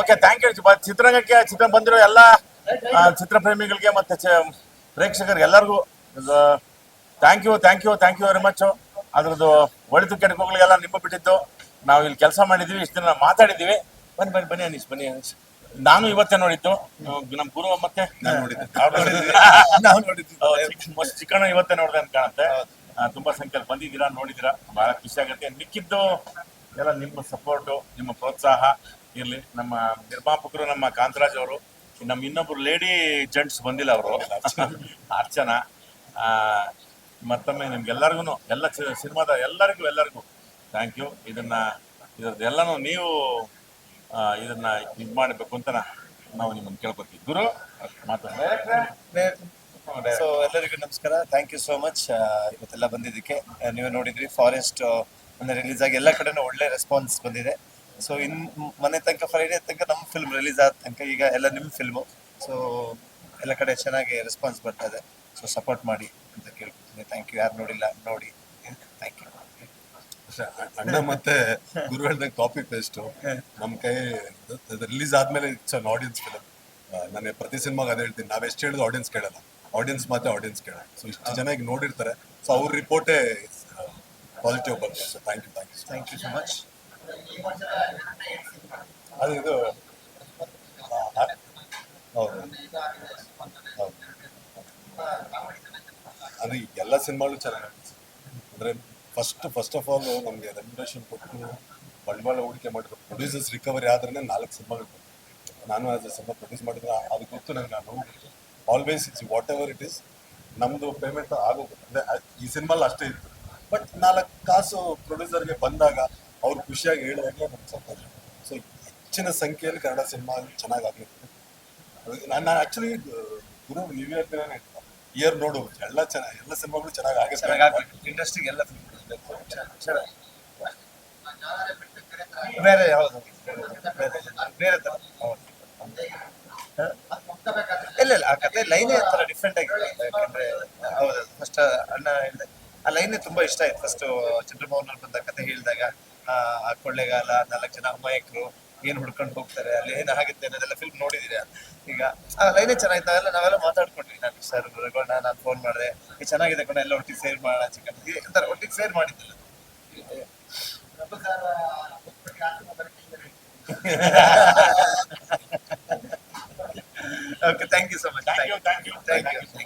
Okay thank you ಚಿತ್ರರಂಗಕ್ಕೆ ಚಿತ್ರ ಬಂದಿರೋ ಎಲ್ಲ ಚಿತ್ರ ಚಿತ್ರಪ್ರೇಮಿಗಳಿಗೆ ಮತ್ತೆ ಪ್ರೇಕ್ಷಕರಿಗೆ ಎಲ್ಲರಿಗೂ thank you thank you thank you very much ಅದ್ರದ್ದು ಒಳಿತು ಕೆಡಕುಗಳಿಗೆಲ್ಲ ನಿಮ್ಮ ಬಿಟ್ಟಿತ್ತು ನಾವು ಇಲ್ಲಿ ಕೆಲಸ ಮಾಡಿದ್ವಿ ಇಷ್ಟು ದಿನ ಮಾತಾಡಿದ್ದೀವಿ ಬನ್ನಿ ಬನ್ನಿ ಬನ್ನಿ ಅನಿಸ್ ಬನ್ನಿ ಅನಿಸ್ ನಾನು ಇವತ್ತೇ ನೋಡಿದ್ದು. ನಮ್ಮ ಗುರು ಮತ್ತೆ ಮೋಸ್ಟ್ ಇವತ್ತೇ ನೋಡಿದೆ ಅಂತ ಕಾಣುತ್ತೆ. ತುಂಬಾ ಸಂಖ್ಯೆಯಲ್ಲಿ ಬಂದಿದ್ದೀರಾ ನೋಡಿದಿರಾ ಬಹಳ ಖುಷಿ ಆಗುತ್ತೆ. ಮಿಕ್ಕಿದ್ದು ಎಲ್ಲ ನಿಮ್ಮ ಸಪೋರ್ಟು ನಿಮ್ಮ ಪ್ರೋತ್ಸಾಹ ಇರಲಿ. ನಮ್ಮ ನಿರ್ಮಾಪಕರು ನಮ್ಮ ಕಾಂತರಾಜ್ ಅವರು ನಮ್ಮ ಇನ್ನೊಬ್ರು ಲೇಡಿ ಜೆಂಟ್ಸ್ ಬಂದಿಲ್ಲ ಅವರು. ಅರ್ಚನಾ. ಮತ್ತೊಮ್ಮೆ ನಿಮ್ಗೆಲ್ಲರಿಗೂ ಎಲ್ಲ ಸಿನಿಮಾದ ಎಲ್ಲರಿಗೂ ಎಲ್ಲರಿಗೂ ಥ್ಯಾಂಕ್ ಯು ಇದನ್ನ ಇದ್ರದ್ದು ಎಲ್ಲನೂ ನೀವು ಇದನ್ನು ಇದು ಮಾಡಬೇಕು ಅಂತ ನಾವು ನಿಮ್ಮನ್ನು ಕೇಳ್ಕೊತೀವಿ. ಗುರು ಮಾತಾಡ ಸೊ ಎಲ್ಲರಿಗೂ ನಮಸ್ಕಾರ. ಥ್ಯಾಂಕ್ ಯು ಸೋ ಮಚ್ ಇವತ್ತೆಲ್ಲ ಬಂದಿದ್ದಕ್ಕೆ. ನೀವೇ ನೋಡಿದ್ರಿ ಫಾರೆಸ್ಟ್ ಮೊನ್ನೆ ರಿಲೀಸ್ ಆಗಿ ಎಲ್ಲ ಕಡೆನೂ ಒಳ್ಳೆ ರೆಸ್ಪಾನ್ಸ್ ಬಂದಿದೆ. ಸೊ ಇನ್ ಮನೆ ತನಕ ಫ್ರೈಡೆ ತನಕ ನಮ್ಮ ಫಿಲ್ಮ್ ರಿಲೀಸ್ ಆದ ತನಕ ಈಗ ಎಲ್ಲ ನಿಮ್ಮ ಫಿಲ್ಮು ಸೊ ಎಲ್ಲ ಕಡೆ ಚೆನ್ನಾಗಿ ರೆಸ್ಪಾನ್ಸ್ ಬರ್ತಾ ಇದೆ. ಸೊ ಸಪೋರ್ಟ್ ಮಾಡಿ ಅಂತ ಕೇಳ್ಕೊತೀನಿ ಥ್ಯಾಂಕ್ ಯು ಯಾರು ನೋಡಿಲ್ಲ ನೋಡಿ. ಥ್ಯಾಂಕ್ ಯು ಅಣ್ಣ ಮತ್ತೆ ಗುರು ಹೇಳ್ದಂಗೆ ಕಾಪಿ ಪೇಸ್ಟ್ ನಮ್ ಕೈ ರಿಲೀಸ್ ಆದ್ಮೇಲೆ ಇಟ್ಸ್ ಅನ್ ಆಡಿಯನ್ಸ್ ಫಿಲಮ್ ನಾನು ಪ್ರತಿ ಸಿನಿಮಾಗ ಅದೇ ಹೇಳ್ತೀನಿ. ನಾವ್ ಎಷ್ಟು ಹೇಳಿದ್ರು ಆಡಿಯನ್ಸ್ ಕೇಳಲ್ಲ. ಆಡಿಯನ್ಸ್ ಮತ್ತೆ ಆಡಿಯನ್ಸ್ ಕೇಳಲ್ಲ. ಸೊ ಇಷ್ಟು ಜನ ಈಗ ನೋಡಿರ್ತಾರೆ. ಸೊ ಅವ್ರ ರಿಪೋರ್ಟೇ ಪಾಸಿಟಿವ್ ಬರ್ತದೆ sir thank you thank you thank you so much ಅದು ಇದು ಹೌದು ಹೌದು ಅದು ಎಲ್ಲ ಸಿನಿಮಾಗಳು ಚೆನ್ನಾಗಿ ಅಂದರೆ ಫಸ್ಟ್ ಫಸ್ಟ್ ಆಫ್ ಆಲ್ ನಮಗೆ ರೆಮ್ಯುನೇಷನ್ ಕೊಟ್ಟು ಬಂಡವಾಳ ಹೂಡಿಕೆ ಮಾಡಿದ್ರು ಪ್ರೊಡ್ಯೂಸರ್ಸ್ ರಿಕವರಿ ಆದ್ರೆ ನಾಲ್ಕು ಸಿನಿಮಾಗಳು. ನಾನು ಆಸ್ ಸಿನಿಮಾ ಪ್ರೊಡ್ಯೂಸ್ ಮಾಡಿದ್ರೆ ಅದು ಗೊತ್ತು ನನಗೆ ನಾನು always it's whatever it is ನಮ್ಮದು ಪೇಮೆಂಟ್ ಆಗೋದು ಅಂದರೆ ಈ ಸಿನಿಮಾಲ್ ಅಷ್ಟೇ ಇತ್ತು. ಬಟ್ ನಾಲ್ಕು ಕಾಸು ಪ್ರೊಡ್ಯೂಸರ್ಗೆ ಬಂದಾಗ ಅವ್ರು ಖುಷಿಯಾಗಿ ಹೇಳಿದಾಗಲೇ ನಮ್ಗೆ ಸಂತೋಷ ಸೊ ಹೆಚ್ಚಿನ ಸಂಖ್ಯೆಯಲ್ಲಿ ಕನ್ನಡ ಸಿನಿಮಾ ಚೆನ್ನಾಗಿ ನಾನು ನಾನು ಆಕ್ಚುಲಿ ಗುರು, ನೀವು ಇಯರ್ ನೋಡು, ಎಲ್ಲ ಚೆನ್ನಾಗಿ ಎಲ್ಲ ಸಿನಿಮಾಗಳು ಚೆನ್ನಾಗಿ ಆಗಿ ಚೆನ್ನಾಗಾಗ್ಬೇಕು. ಇಂಡಸ್ಟ್ರಿಗೆ ಎಲ್ಲ ಚೆನ್ನಾಗಿ ಬೇರೆ ಹೌದು ಬೇರೆ. ಹ? ಇಲ್ಲ ಇಲ್ಲ, ಆ ಕತೆ ಲೈನೇ ಡಿಫ್ರೆಂಟ್ ಯಾಕಂದ್ರೆ, ಹೌದು ಫಸ್ಟ್ ಅಣ್ಣ ಹೇಳಿದೆ ಆ ಲೈನ್ ತುಂಬಾ ಇಷ್ಟ ಆಯ್ತು ಫಸ್ಟ್ ಚಂದ್ರಬಾಬು ಅವ್ರು ಬಂದ ಕತೆ ಹೇಳಿದಾಗ. ಆ ಕೊಳ್ಳೆಗಾಲ ನಾಲ್ಕು ಜನ ಅಮಾಯಕರು ಏನ್ ಹುಡ್ಕೊಂಡು ಹೋಗ್ತಾರೆ ಅಲ್ಲಿ ಏನ್ ಆಗುತ್ತೆ ಅನ್ನೋದೆಲ್ಲ ಫಿಲ್ಮ್ ನೋಡಿದಿರ ಈಗ ಆ ಲೈನೇ ಚೆನ್ನಾಗಿತ್ತು ನಾವೆಲ್ಲ ನಾವೆಲ್ಲ ಮಾತಾಡ್ಕೊಂಡ್ವಿ ನಾನು ಸರ್ ರಘೋಣ ನಾನು ಫೋನ್ ಮಾಡಿದೆ. ಈ ಚೆನ್ನಾಗಿದೆ ಕಣ ಎಲ್ಲ ಒಟ್ಟಿಗೆ ಸೇರ್ ಮಾಡೋಣ ಚಿಕ್ಕ ಒಂಥರ ಒಟ್ಟಿಗೆ ಸೇರ್ ಮಾಡಿದ್ದಿಲ್ಲ. Okay thank you so much thank you thank you thank you